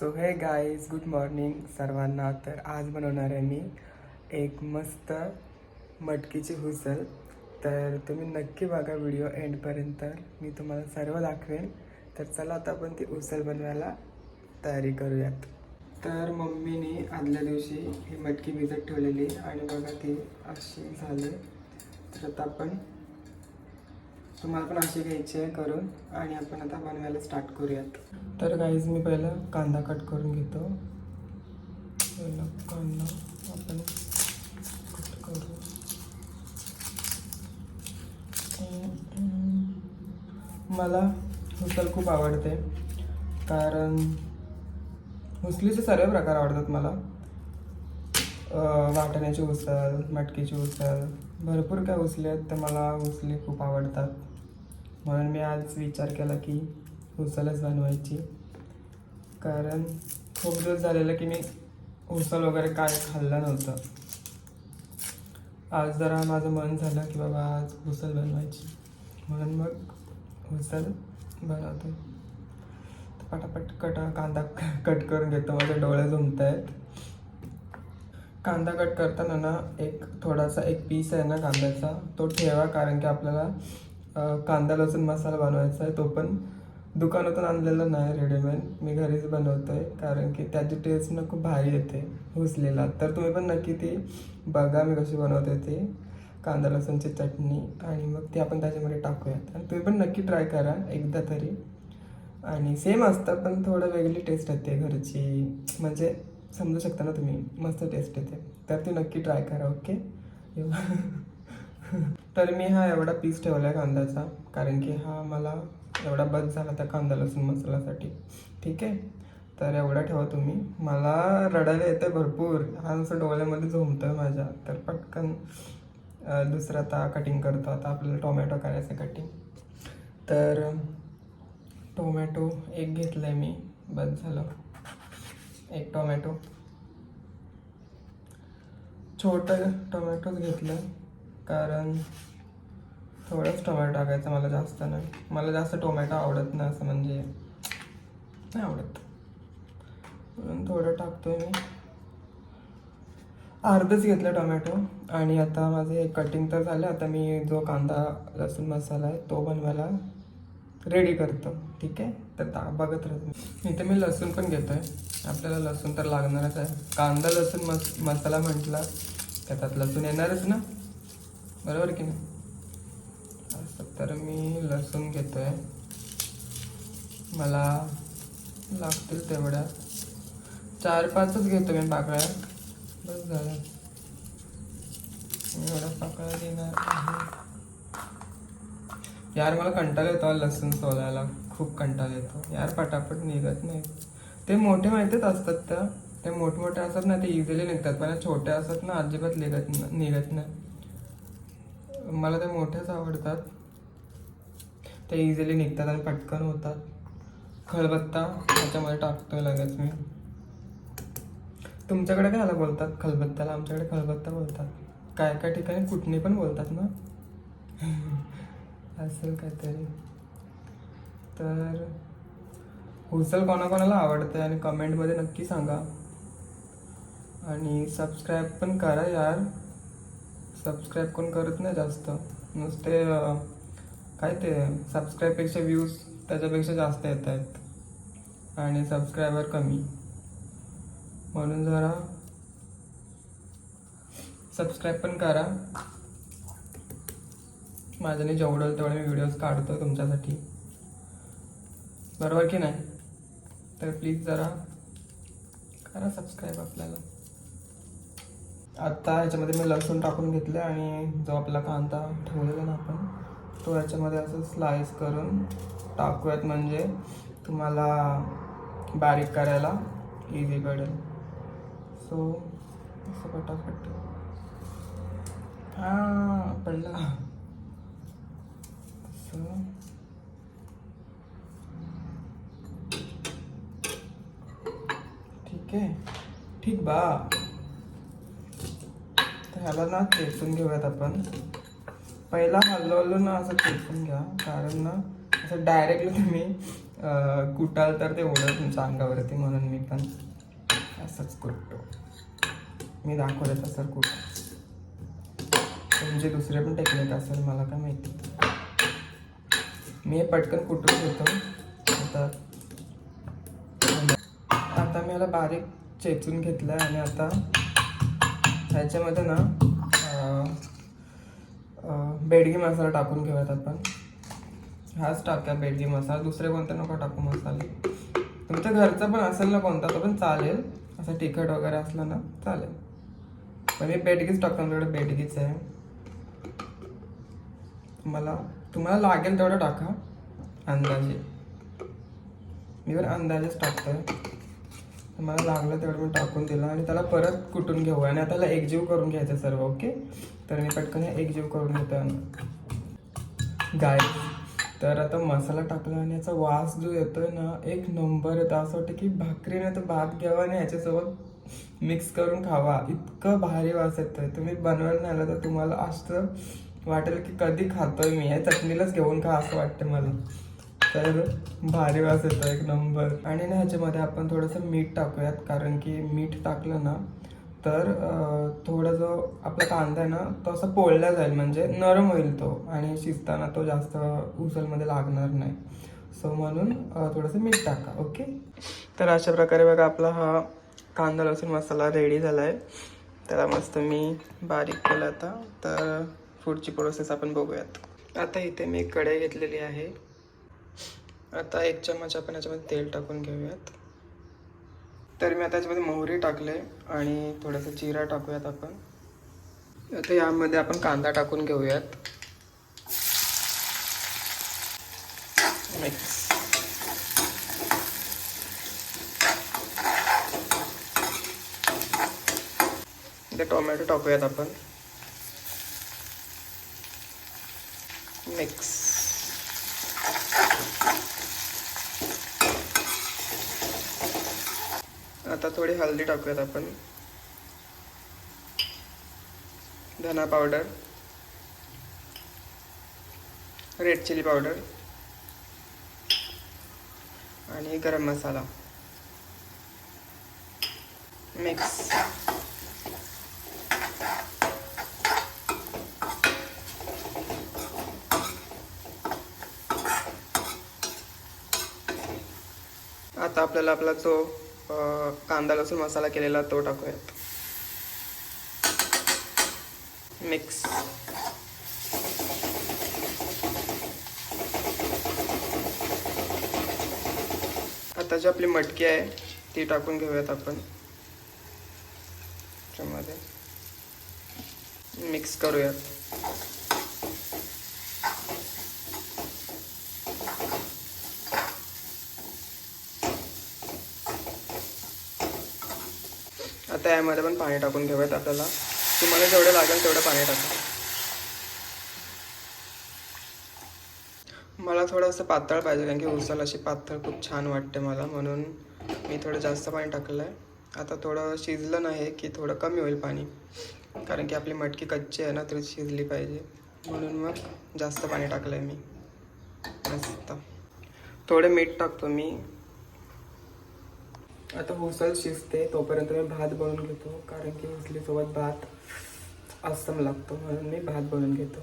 So हे guys good morning सर्वांना. तर आज बनवणार आहे मी एक मस्त मटकीची हुसल तर तुम्ही नक्की बघा व्हिडिओ एंडपर्यंत मी तुम्हाला सर्व दाखवेन. तर चला आता आपण ती उसल बनवायला तयारी करूयात. तर मम्मीने आदल्या दिवशी ही मटकी भिजत ठेवलेली आणि बघा ती अशी झाली. तर आता आपण तुम्हाला पण अशी घ्यायची आहे करून आणि आपण आता बनवायला स्टार्ट करूयात. तर गाईज मी पहिलं कांदा कट करून घेतो. पहिला कांदा आपण कट करू. मला हुसल खूप आवडते कारण हुसलीचे सर्व प्रकार आवडतात मला. वाटण्याची वाटाण्याची उसळ मटकीची उसळ भरपूर काय उसले आहेत तर मला उसली खूप आवडतात. म्हणून मी आज विचार केला की उसळच बनवायची. कारण खूप दिवस झालेलं की मी उसळ वगैरे काय खाल्लं नव्हतं. आज जरा माझं मन झालं की बाबा आज उसळ बनवायची. म्हणून मग उसळ बनवते. पटापट कट कांदा कट करून घेतो. माझे डोळे झुमत आहेत कांदा कट करताना ना एक थोडासा एक पीस आहे ना कांद्याचा तो ठेवा कारण की आपल्याला कांदा लसूण मसाला बनवायचा आहे. तो पण दुकानातून आणलेला नाही रेडीमेड मी घरीच बनवतो आहे कारण की त्याची टेस्ट ना खूप भारी येते हुसलेला. तर तुम्ही पण नक्की ती बघा मी कशी बनवते ती. कांदा लसूणची चटणी आणि मग ती आपण त्याच्यामध्ये टाकूयात. आणि तुम्ही पण नक्की ट्राय करा एकदा तरी. आणि सेम असतं पण थोडं वेगळी टेस्ट येते घरची. म्हणजे समजू शकता ना तुम्ही मस्त टेस्ट येते. तर ती नक्की ट्राय करा ओके तर मी हा एवढा पीस ठेवला आहे कांद्याचा कारण की हा मला एवढा बस झाला त्या कांदा लसूण मसाल्यासाठी. ठीक आहे? तर एवढा ठेवा तुम्ही. मला रडायला येतं भरपूर. हा असं डोळ्यामध्ये झोमतोय माझ्या. तर पटकन दुसरं आता कटिंग करतो. आता आपल्याला टोमॅटो करायचं कटिंग तर टोमॅटो एक घेतलं आहे मी. बस झालं. एक टोमॅटो छोटं टोमॅटोच घेतलं. कारण थोडंच टोमॅटो टाकायचं मला जास्त नाही. मला जास्त टोमॅटो आवडत नाही असं म्हणजे नाही आवडत. म्हणून थोडं टाकतोय मी. अर्धच घेतलं टोमॅटो आणि आता माझे कटिंग तर झालं. आता मी जो कांदा लसूण मसाला आहे तो बनवायला रेडी करतो. ठीक आहे? तर ता बघत राहतो इथे मी लसूण पण घेतो आहे आपल्याला लसूण तर लागणारच आहे. कांदा लसूण मस मसाला म्हटला त्यात लसूण येणारच ना? बरोबर की नाही? तर मी लसूण घेतो आहे मला लागतील तेवढ्या. चार पाचच घेतो मी पाकळ्या. बस झालं. एवढ्या पाकळ्या घेणार आहे. यार मला कंटाळा येतो लसूण सोलायला. खूप कंटाळा येतो. यार पटापट निघत नाही. ते मोठे माहितीच असतात त्या. ते मोठमोठे असतात ना ते इझिली निघतात. पण छोटे छोट्या असतात ना अजिबात निघत निघत नाही. मला ते मोठेच आवडतात. ते इझिली निघतात आणि पटकन होतात. खलबत्ता त्याच्यामध्ये टाकतोय लगेच मी. तुमच्याकडे काय याला बोलतात? खलबत्त्याला आमच्याकडे खलबत्ता बोलतात. काय काय ठिकाणी? कुटणी पण बोलतात ना. असेल काहीतरी. तर हुसल कोणाकोणाला आवडते आणि कमेंटमध्ये नक्की सांगा. आणि सबस्क्राईब पण करा यार. सबस्क्राईब कोण करत नाही जास्त. नुसते काय ते सबस्क्राईबपेक्षा व्ह्यूज त्याच्यापेक्षा जास्त येत आहेत. आणि सबस्क्रायबर कमी. म्हणून जरा सबस्क्राईब पण करा. माझ्याने जेवढं होईल तेवढे मी व्हिडिओज काढतो तुमच्यासाठी. बरोबर की नाही? तर प्लीज जरा करा सबस्क्राईब आपल्याला. आत्ता ह्याच्यामध्ये मी लसूण टाकून घेतलं आणि जो आपला कांदा ठेवलेला ना आपण तो याच्यामध्ये असं स्लाईस करून टाकूयात म्हणजे तुम्हाला बारीक करायला इझी पडेल. सो असं पटापट. हां पडला. सो ठीक आहे. ठीक बा. तर ह्याला ना चेचून घेऊयात आपण. पहिला हलवलं ना असं चेचून घ्या कारण ना असं डायरेक्टली तुम्ही कुटाल तर ते ओढत तुमच्या अंगावरती म्हणून मी पण असंच कुटतो. मी दाखवलं तसं कुठं तुमचे दुसरे पण टेक्निक असेल मला काय माहिती. मी हे पटकन कुटून घेतो. आता आता मी याला बारीक चेचून घेतलं आणि आता ह्याच्यामध्ये ना बेडगी मसाला टाकून घेऊयात आपण. हाच टाका बेडगी मसाला. दुसरे कोणते नको टाकू मसाले. तुमच्या घरचा पण असेल ना कोणता तो पण चालेल. असं तिखट वगैरे असलं ना चालेल. पण मी बेडगीच टाकतो आमच्याकडे बेडगीच आहे. मला तुम्हाला लागेल तेवढं टाका. अंदाजे. मी पण अंदाजेच टाकतोय. मला लागलं तेवढं मी टाकून दिलं आणि त्याला परत कुटून घेऊ? आणि आता त्याला एकजीव करून घ्यायचं सर्व ओके? तर मी पटकन एकजीव करून घेतो गाय तर आता मसाला टाकला आणि याचा वास जो येतोय ना एक नंबर येतो. असं वाटतं की भाकरीनं तर भात घ्यावा आणि याच्यासोबत मिक्स करून खावा. इतकं भारी वास येतोय. तुम्ही बनवायला नाही आलं तर तुम्हाला असं वाटेल की कधी खातोय मी. या चटणीलाच घेऊन खा असं वाटतं मला. तर भारी वास येतो एक नंबर. आणि ना ह्याच्यामध्ये आपण थोडंसं मीठ टाकूयात. कारण की मीठ टाकलं ना तर थोडा जो आपला कांदा आहे ना तो असा पोळला जाईल. म्हणजे नरम होईल तो आणि शिजताना तो जास्त उसलमध्ये लागणार नाही. सो म्हणून थोडंसं मीठ टाका. ओके तर अशा प्रकारे बघा आपला हा कांदा लसूण मसाला रेडी झाला आहे त्याला मस्त मी बारीक केला आता. तर पुढची प्रोसेस आपण बघूयात. आता इथे मी कढई घेतलेली आहे. आता एक चम्मच आपण याच्यामध्ये तेल टाकून घेऊयात. तर मी आता याच्यामध्ये मोहरी टाकले आणि थोडंसं जिरा टाकूयात आपण. आता यामध्ये आपण कांदा टाकून घेऊयात. मिक्स टोमॅटो टाकूयात आपण. मिक्स आता थोडी हळदी टाकूयात आपण. धना पावडर रेड चिली पावडर आणि गरम मसाला. मिक्स आता आपल्याला आपला जो कांदा लसूण मसाला केलेला तो टाकूयात. मिक्स. आता जी आपली मटकी आहे ती टाकून घेऊयात आपण. त्यामध्ये मिक्स करूयात. त्यामध्ये पण पाणी टाकून घेऊयात आपल्याला. तुम्हाला जेवढं लागेल तेवढं पाणी टाका. मला थोडंसं पातळ पाहिजे कारण की उसल अशी पातळ खूप छान वाटते मला म्हणून मी थोडं जास्त पाणी टाकलं आहे आता थोडं शिजलं नाही की थोडं कमी होईल पाणी. कारण की आपली मटकी कच्ची आहे ना तरी शिजली पाहिजे. म्हणून मग जास्त पाणी टाकलं आहे मी. मस्त. थोडं मीठ टाकतो मी. आता उसळ शिजते तोपर्यंत मी भात बनवून घेतो कारण की उसलीसोबत भात अस्सम लागतो म्हणून मी भात बनवून घेतो.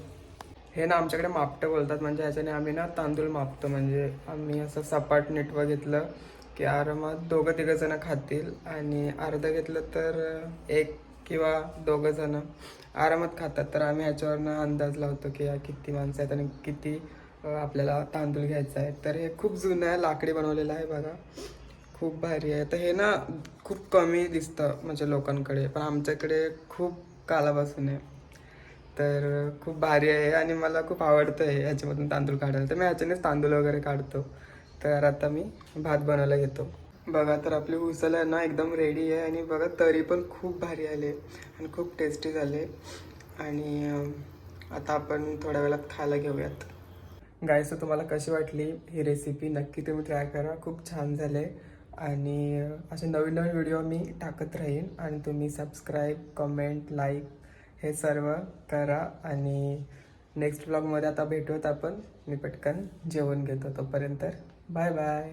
हे ना आमच्याकडे मापटं बोलतात म्हणजे ह्याच्याने आम्ही ना तांदूळ मापतो म्हणजे आम्ही असं सपाट नेटवं घेतलं की आरामात दोघं तिघंजणं खातील आणि अर्धं घेतलं तर एक किंवा दोघं जणं आरामात खातात. तर आम्ही ह्याच्यावरनं अंदाज लावतो की या किती माणसं आहेत आणि किती आपल्याला तांदूळ घ्यायचा आहे. तर हे खूप जुनं आहे लाकडी बनवलेलं आहे बघा. खूप भारी आहे. तर हे ना खूप कमी दिसतं म्हणजे लोकांकडे पण आमच्याकडे खूप कालापासून आहे. तर खूप भारी आहे आणि मला खूप आवडतं आहे ह्याच्यामधून तांदूळ काढायला. तर मी ह्याच्यानेच तांदूळ वगैरे काढतो. तर आता मी भात बनवायला घेतो बघा तर आपली उसळ आहे ना एकदम रेडी आहे आणि बघा तरी पण खूप भारी आले आणि खूप टेस्टी झाले. आणि आता आपण थोड्या वेळात खायला घेऊयात. गायचं तुम्हाला कशी वाटली ही रेसिपी नक्की तुम्ही ट्राय करा. खूप छान झाले. आणि असे नवीन नवीन व्हिडिओ मी टाकत राहीन. आणि तुम्ही सबस्क्राईब कमेंट लाईक हे सर्व करा. आणि नेक्स्ट ब्लॉगमध्ये आता भेटूयात आपण. मी पटकन जेवण घेतो तोपर्यंत. Bye bye